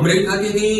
અમરેલી ખાતેથી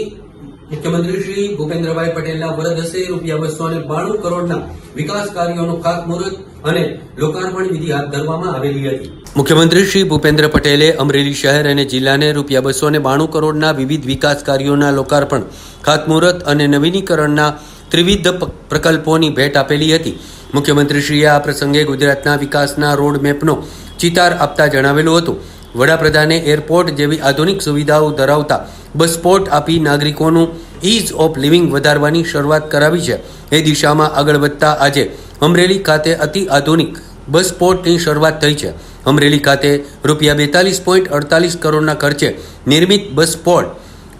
મુખ્યમંત્રી શ્રી ભૂપેન્દ્રભાઈ પટેલના વરદ હસ્તે રૂપિયા બસો અને બાણું કરોડના વિકાસ કાર્યોનું ખાતમુહૂર્ત અને લોકાર્પણ વિધિ હાથ ધરવામાં આવેલી હતી. મુખ્યમંત્રી શ્રી ભૂપેન્દ્ર પટેલે અમરેલી શહેર અને જિલ્લાને રૂપિયા બસો અને બાણું કરોડના વિવિધ વિકાસ કાર્યોના લોકાર્પણ, ખાતમુહૂર્ત અને નવીનીકરણના ત્રિવિધ પ્રકલ્પોની ભેટ આપેલી હતી. મુખ્યમંત્રીશ્રીએ આ પ્રસંગે ગુજરાતના વિકાસના રોડ મેપનો ચિતાર આપતા જણાવેલું હતું. વડાપ્રધાને એરપોર્ટ જેવી આધુનિક સુવિધાઓ ધરાવતા બસપોર્ટ આપી નાગરિકોનું ઇઝ ઓફ લિવિંગ વધારવાની શરૂઆત કરાવી છે. એ દિશામાં આગળ વધતા આજે અમરેલી ખાતે અતિ આધુનિક બસપોર્ટની શરૂઆત થઈ છે. અમરેલી ખાતે રૂપિયા બેતાલીસ પોઈન્ટ અડતાલીસ કરોડના ખર્ચે નિર્મિત બસપોર્ટ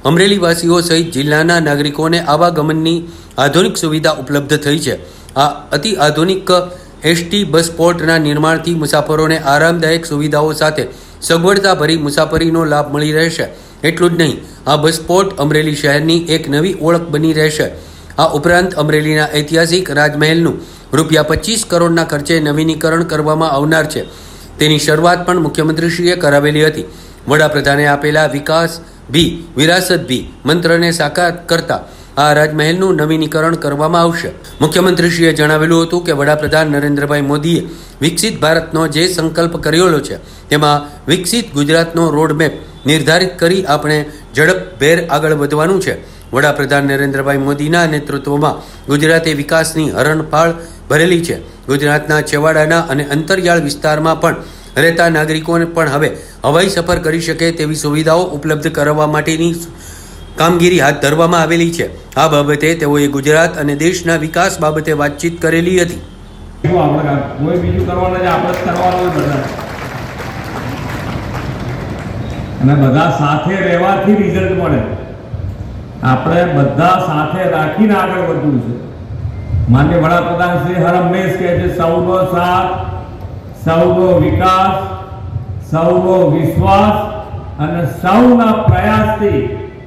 અમરેલીવાસીઓ સહિત જિલ્લાના નાગરિકોને આવાગમનની આધુનિક સુવિધા ઉપલબ્ધ થઈ છે. આ અતિ આધુનિક એસટી બસ પોર્ટના નિર્માણથી મુસાફરોને આરામદાયક સુવિધાઓ સાથે સગવડતાભરી મુસાફરીનો લાભ મળી રહેશે. એટલું જ નહીં, આ બસ પોર્ટ અમરેલી શહેરની એક નવી ઓળખ બની રહેશે. આ ઉપરાંત અમરેલીના ઐતિહાસિક રાજમહેલનું રૂપિયા પચીસ કરોડના ખર્ચે નવીનીકરણ કરવામાં આવનાર છે. તેની શરૂઆત પણ મુખ્યમંત્રીશ્રીએ કરાવેલી હતી. વડાપ્રધાને આપેલા વિકાસ ભી, વિરાસત ભી મંત્રને સાકાર કરતા આ રાજમહેલનું નવીનીકરણ કરવામાં આવશે. મુખ્યમંત્રીશ્રીએ જણાવેલું હતું કે વડાપ્રધાન નરેન્દ્રભાઈ મોદીએ વિકસિત ભારતનો જે સંકલ્પ કરેલો છે, તેમાં વિકસિત ગુજરાતનો રોડમેપ નિર્ધારિત કરી આપણે ઝડપભેર આગળ વધવાનું છે. વડાપ્રધાન નરેન્દ્રભાઈ મોદીના નેતૃત્વમાં ગુજરાતે વિકાસની હરણફાળ ભરેલી છે. ગુજરાતના છેવાડાના અને અંતરિયાળ વિસ્તારમાં પણ રહેતા નાગરિકોને પણ હવે હવાઈ સફર કરી શકે તેવી સુવિધાઓ ઉપલબ્ધ કરાવવા માટેની કામગીરી હાથ ધરવામાં આવેલી છે. આ બાબતે તેઓએ ગુજરાત અને દેશના વિકાસ બાબતે વાતચીત કરેલી હતી. અને બધા સાથે રહેવાથી રિઝલ્ટ મળે. આપણે બધા સાથે રાખીને આગળ વધવું છે. માન્ય વડાપ્રધાન શ્રી હર હંમેશ કહે છે સૌનો સાથ સૌનો વિકાસ સૌનો વિશ્વાસ અને સૌના પ્રયાસથી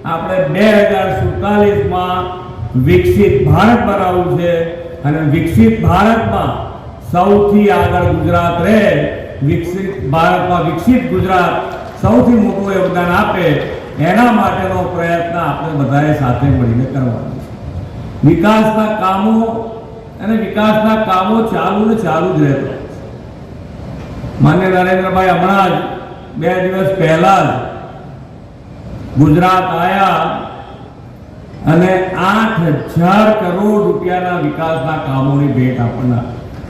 આપણે બે હજાર સુડતાલીસમાં વિકસિત ભારત બનાવવું છે અને વિકસિત ભારતમાં સૌથી આગળ ગુજરાત રહે, વિકસિત ભારતમાં વિકસિત ગુજરાત સૌથી મોટું યોગદાન આપે, એના માટેનો પ્રયત્ન આપણે બધાએ સાથે મળીને કરવાનો છે. વિકાસના કામો અને વિકાસના કામો ચાલુ ને ચાલુ જ રહેતા માન્ય નરેન્દ્રભાઈ હમણાં જ બે દિવસ પહેલા જ ગુજરાત આયા અને આઠ હજાર કરોડ રૂપિયાના વિકાસના કામોની ભેટ આપણને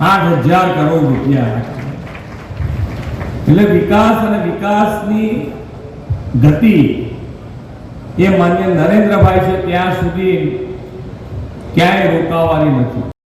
આઠ હજાર કરોડ રૂપિયા એટલે વિકાસ અને વિકાસની ગતિ એ માન્ય નરેન્દ્રભાઈ છે ત્યાં સુધી ક્યાંય રોકાવાની નથી.